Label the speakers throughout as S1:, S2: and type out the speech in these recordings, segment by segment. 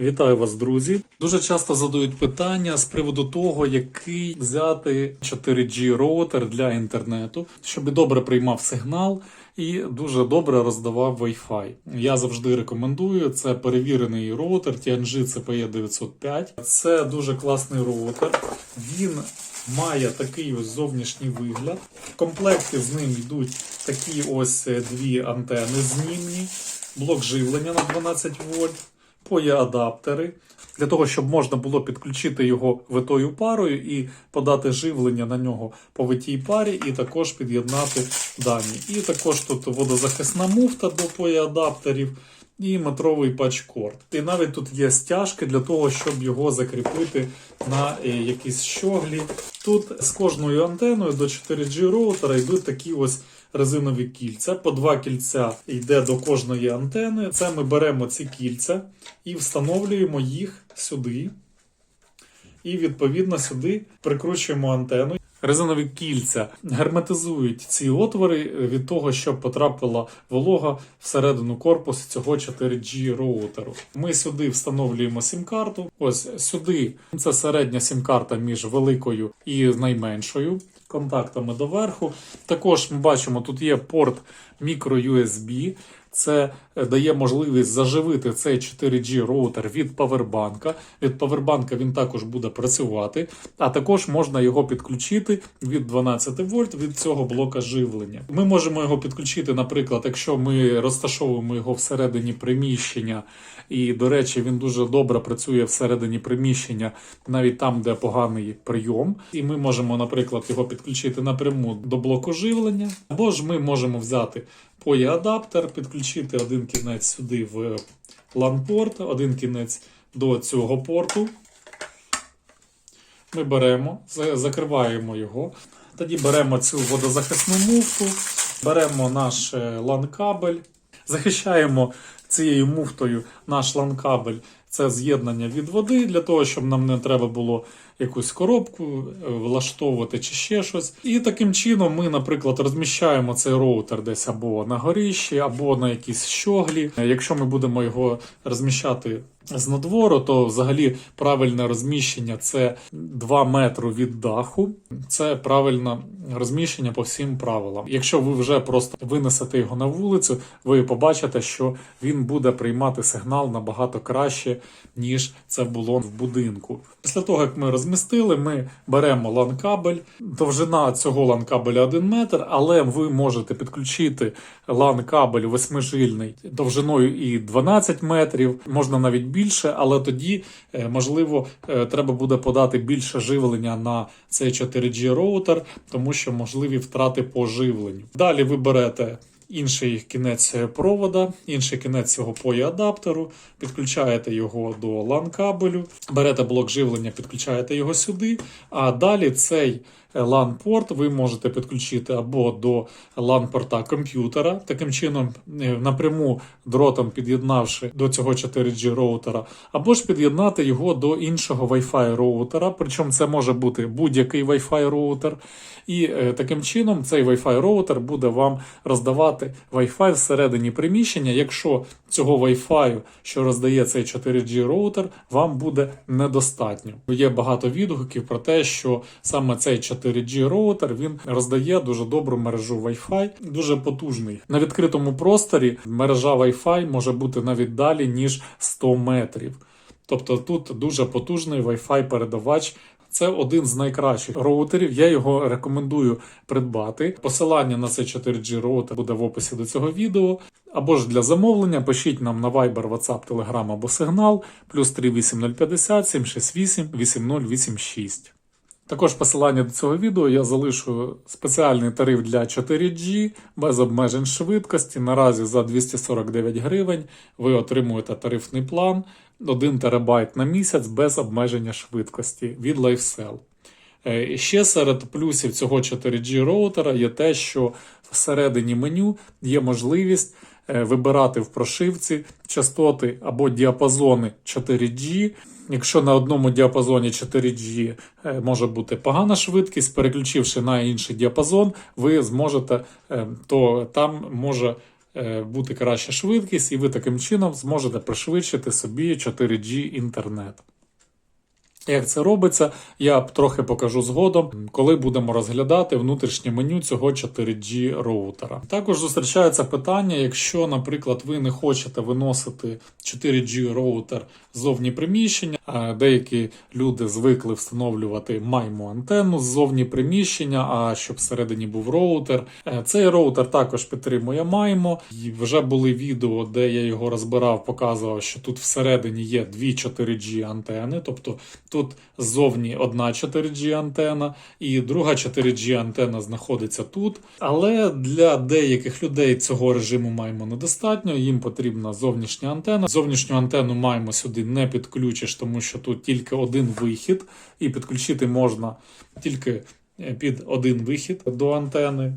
S1: Вітаю вас, друзі. Дуже часто задають питання з приводу того, який взяти 4G роутер для інтернету, щоб добре приймав сигнал і дуже добре роздавав Wi-Fi. Я завжди рекомендую. Це перевірений роутер TNG CPE 905. Це дуже класний роутер. Він має такий ось зовнішній вигляд. В комплекті з ним йдуть такі ось е, дві антени знімні, блок живлення на 12 вольт поє-адаптери для того, щоб можна було підключити його витою парою і подати живлення на нього по витій парі, і також під'єднати дані. І також тут водозахисна муфта до поє-адаптерів. І метровий патчкорд. І навіть тут є стяжки для того, щоб його закріпити на е, якісь щоглі. Тут з кожною антеною до 4G роутера йдуть такі ось резинові кільця. По два кільця йде до кожної антени. Це ми беремо ці кільця і встановлюємо їх сюди. І відповідно сюди прикручуємо антенну. Резинові кільця герметизують ці отвори від того, щоб потрапила волога всередину корпусу цього 4G роутеру. Ми сюди встановлюємо сім-карту. Ось сюди це середня сім-карта між великою і найменшою. Контактами доверху. Також ми бачимо, тут є порт microUSB. Це е, дає можливість заживити цей 4G роутер від павербанка. Від павербанка він також буде працювати, а також можна його підключити від 12 вольт від цього блока живлення. Ми можемо його підключити, наприклад, якщо ми розташовуємо його всередині приміщення, і, до речі, він дуже добре працює всередині приміщення, навіть там, де поганий прийом. І ми можемо, наприклад, його підключити напряму до блоку живлення, або ж ми можемо взяти поє-адаптер, підключити один кінець сюди в LAN-порт, один кінець до цього порту. Ми беремо, закриваємо його. Тоді беремо цю водозахисну муфту, беремо наш е, LAN-кабель, захищаємо цією муфтою наш LAN-кабель. Це з'єднання від води для того, щоб нам не треба було якусь коробку е, влаштовувати чи ще щось. І таким чином ми, наприклад, розміщаємо цей роутер десь або на горищі, або на якійсь щоглі. Е, Якщо ми будемо його розміщати з надвору, то взагалі правильне розміщення це 2 метри від даху. Це правильне розміщення по всім правилам. Якщо ви вже просто винесете його на вулицю, ви побачите, що він буде приймати сигнал набагато краще, ніж це було в будинку. Після того, як ми розмістили, ми беремо LAN-кабель. Довжина цього LAN-кабеля 1 метр, але ви можете підключити LAN-кабель восьмижильний довжиною і 12 метрів, можна навіть більше, але тоді, е, можливо, е, треба буде подати більше живлення на цей 4G роутер, тому що можливі втрати по живленню. Далі ви берете інший кінець провода, інший кінець цього поє-адаптеру, підключаєте його до LAN-кабелю, берете блок живлення, підключаєте його сюди, а далі цей LAN-порт ви можете підключити або до LAN-порта комп'ютера, таким чином е, напряму дротом під'єднавши до цього 4G роутера, або ж під'єднати його до іншого Wi-Fi роутера, причому це може бути будь-який Wi-Fi роутер. І е, таким чином цей Wi-Fi роутер буде вам роздавати Wi-Fi всередині приміщення, якщо цього Wi-Fi, що роздає цей 4G роутер, вам буде недостатньо. Є багато відгуків про те, що саме цей 4G роутер він роздає дуже добру мережу Wi-Fi, дуже потужний. На відкритому просторі мережа Wi-Fi може бути навіть далі, ніж 100 метрів. Тобто тут дуже потужний Wi-Fi передавач. Це один з найкращих роутерів. Я його рекомендую придбати. Посилання на цей 4G роутер буде в описі до цього відео. Або ж для замовлення пишіть нам на Viber, WhatsApp, Telegram або Signal плюс 38050 768 8086. Також посилання до цього відео я залишу спеціальний тариф для 4G без обмежень швидкості. Наразі за 249 гривень ви отримуєте тарифний план 1 терабайт на місяць без обмеження швидкості від LifeCell. Е, Ще серед плюсів цього 4G роутера є те, що всередині меню є можливість е, вибирати в прошивці частоти або діапазони 4G. Якщо на одному діапазоні 4G е, може бути погана швидкість, переключивши на інший діапазон, ви зможете, е, то там може е, бути краща швидкість, і ви таким чином зможете пришвидшити собі 4G інтернет. Як це робиться, я трохи покажу згодом, коли будемо розглядати внутрішнє меню цього 4G роутера. Також зустрічається питання, якщо, наприклад, ви не хочете виносити 4G роутер ззовні приміщення, деякі люди звикли встановлювати майму антенну ззовні приміщення, а щоб всередині був роутер. Е, Цей роутер також підтримує маймо. І вже були відео, де я його розбирав, показував, що тут всередині є дві 4G антени, тобто Тут ззовні одна 4G антена, і друга 4G антена знаходиться тут. Але для деяких людей цього режиму маємо недостатньо. Їм потрібна зовнішня антена. Зовнішню антенну маємо сюди не підключиш, тому що тут тільки один вихід, і підключити можна тільки е, під один вихід до антени.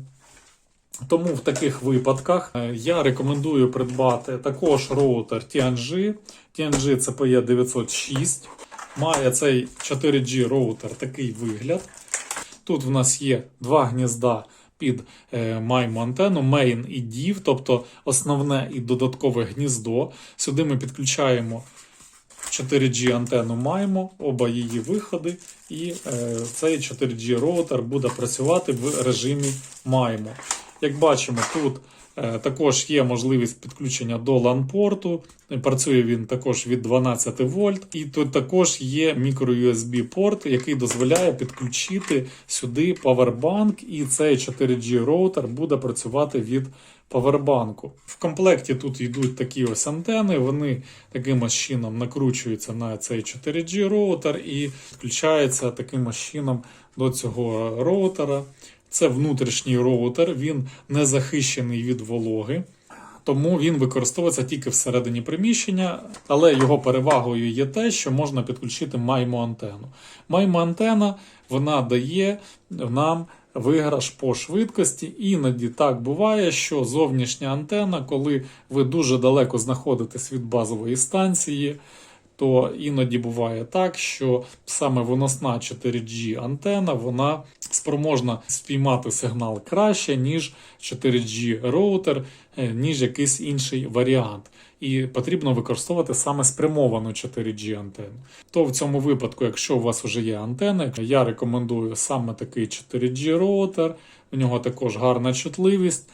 S1: Тому в таких випадках е, я рекомендую придбати також роутер TNG. TNG CPE 906. Має цей 4G роутер такий вигляд. Тут в нас є два гнізда під е, маємо антенну, main і div, тобто основне і додаткове гніздо. Сюди ми підключаємо 4G антенну маємо, оба її виходи, і е, цей 4G роутер буде працювати в режимі маємо. Як бачимо, тут е, також є можливість підключення до LAN-порту. Працює він також від 12 вольт. І тут також є мікро-USB порт, який дозволяє підключити сюди павербанк, і цей 4G роутер буде працювати від павербанку. В комплекті тут йдуть такі ось антени, вони таким ось чином накручуються на цей 4G роутер і включаються таким ось чином до цього роутера. Це внутрішній роутер, він не захищений від вологи, тому він використовується тільки всередині приміщення, але його перевагою є те, що можна підключити маймо антенну. Маймо антена вона дає нам виграш по швидкості. Іноді так буває, що зовнішня антенна, коли ви дуже далеко знаходитесь від базової станції, то іноді буває так, що саме виносна 4G антена вона спроможна спіймати сигнал краще, ніж 4G роутер, е, ніж якийсь інший варіант. І потрібно використовувати саме спрямовану 4G антенну. То в цьому випадку, якщо у вас вже є антени, я рекомендую саме такий 4G роутер. У нього також гарна чутливість.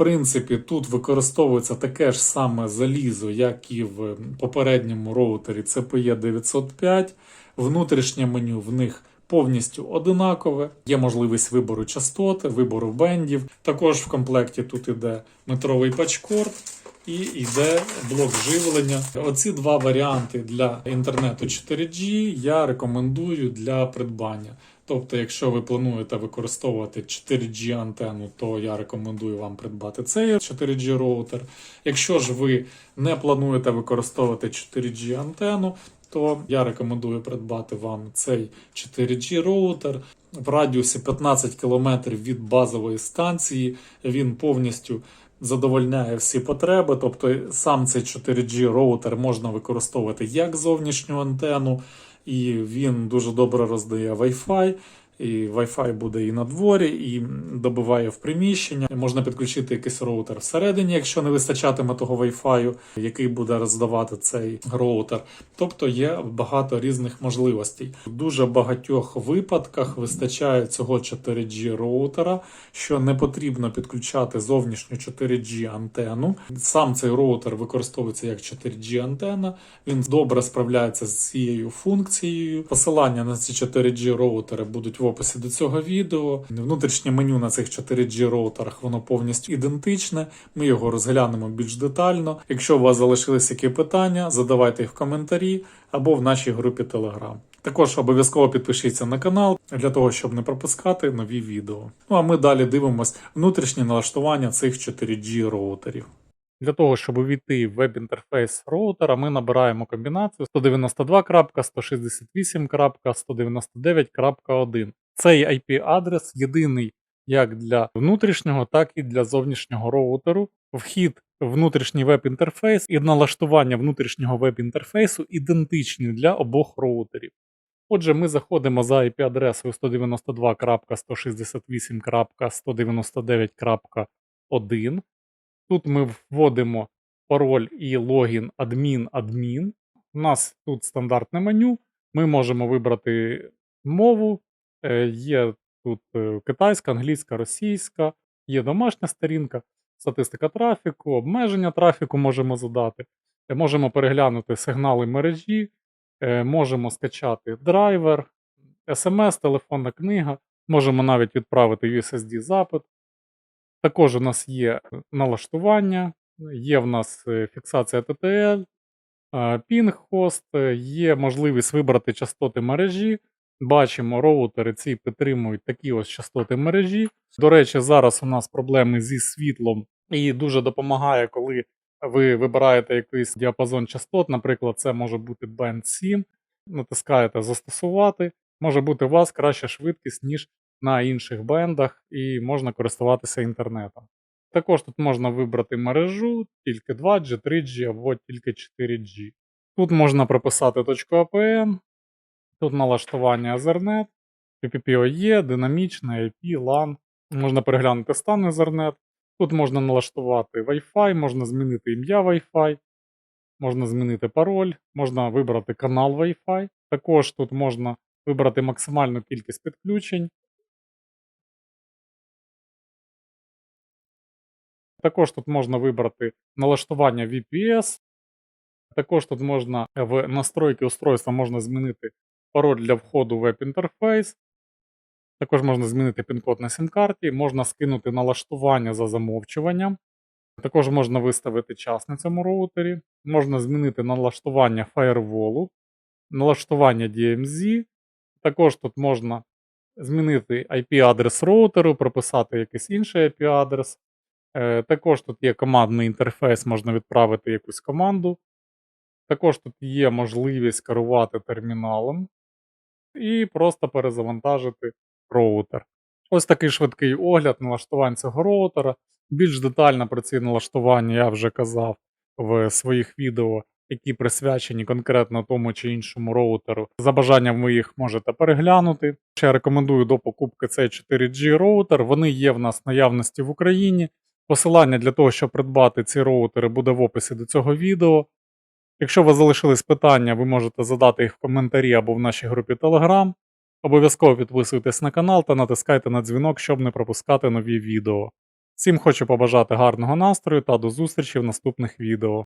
S1: Принципі, тут використовується таке ж саме залізо, як і в попередньому роутері CPE 905. Внутрішнє меню в них повністю одинакове. Є можливість вибору частоти, вибору бендів. Також в комплекті тут іде метровий пачкорд. І йде блок живлення. Оці два варіанти для інтернету 4G я рекомендую для придбання. Тобто, якщо ви плануєте використовувати 4G антенну, то я рекомендую вам придбати цей 4G роутер. Якщо ж ви не плануєте використовувати 4G антенну, то я рекомендую придбати вам цей 4G роутер в радіусі 15 км від базової станції. Він повністю задовольняє всі потреби. Тобто сам цей 4G роутер можна використовувати як зовнішню антенну, і він дуже добре роздає Wi-Fi. І Wi-Fi буде і на дворі, і добиває в приміщення. Можна підключити якийсь роутер всередині, якщо не вистачатиме того Wi-Fi, який буде роздавати цей роутер. Тобто є багато різних можливостей. В дуже багатьох випадках вистачає цього 4G роутера, що не потрібно підключати зовнішню 4G антенну. Сам цей роутер використовується як 4G антенна. Він добре справляється з цією функцією. Посилання на ці 4G роутери будуть в описі до цього відео. Внутрішнє меню на цих 4G роутерах воно повністю ідентичне. Ми його розглянемо більш детально. Якщо у вас залишились які питання, задавайте їх в коментарі або в нашій групі Telegram. Також обов'язково підпишіться на канал для того, щоб не пропускати нові відео. Ну а ми далі дивимось внутрішнє налаштування цих 4G роутерів. Для того, щоб увійти в веб-інтерфейс роутера, ми набираємо комбінацію 192.168.199.1. Цей IP-адрес єдиний як для внутрішнього, так і для зовнішнього роутеру. Вхід внутрішній веб-інтерфейс і налаштування внутрішнього веб-інтерфейсу ідентичні для обох роутерів. Отже, ми заходимо за IP-адресою 192.168.199.1. Тут ми вводимо пароль і логін адмін адмін. У нас тут стандартне меню. Ми можемо вибрати мову. Е, Є тут е, китайська, англійська, російська, є домашня сторінка, статистика трафіку, обмеження трафіку можемо задати. Е, Можемо переглянути сигнали мережі, можемо скачати драйвер, смс, телефонна книга, можемо навіть відправити USSD запит. Також у нас є налаштування, є в нас е, фіксація TTL, пінг-хост, є можливість вибрати частоти мережі. Бачимо, роутери ці підтримують такі ось частоти мережі. До речі, зараз у нас проблеми зі світлом, і дуже допомагає, коли ви вибираєте якийсь діапазон частот. Наприклад, це може бути Band 7, натискаєте застосувати. Може бути у вас краща швидкість, ніж на інших бендах, і можна користуватися інтернетом. Також тут можна вибрати мережу тільки 2G, 3G або тільки 4G. Тут можна прописати точку APN, тут налаштування Ethernet, PPPoE, динамічне, IP, LAN. Можна переглянути стан Ethernet. Тут можна налаштувати Wi-Fi, можна змінити ім'я Wi-Fi, можна змінити пароль, можна вибрати канал Wi-Fi. Також тут можна вибрати максимальну кількість підключень. Також тут можна вибрати налаштування VPS. Також тут можна в настройки устройства можна змінити пароль для входу в веб-інтерфейс. Також можна змінити пін-код на сім-карті, можна скинути налаштування за замовчуванням. Також можна виставити час на цьому роутері, можна змінити налаштування фаєрволу, налаштування DMZ. Також тут можна змінити IP-адрес роутеру, прописати якийсь інший IP-адрес. Е, Також тут є командний інтерфейс, можна відправити якусь команду. Також тут є можливість керувати терміналом і просто перезавантажити роутер. Ось такий швидкий огляд налаштувань цього роутера. Більш детально про ці налаштування я вже казав в своїх відео, які присвячені конкретно тому чи іншому роутеру. За бажанням ви їх можете переглянути. Ще рекомендую до покупки цей 4G роутер. Вони є в нас наявності в Україні. Посилання для того, щоб придбати ці роутери, буде в описі до цього відео. Якщо у вас залишились питання, ви можете задати їх в коментарі або в нашій групі Telegram. Обов'язково підписуйтесь на канал та натискайте на дзвінок, щоб не пропускати нові відео. Всім хочу побажати гарного настрою та до зустрічі в наступних відео.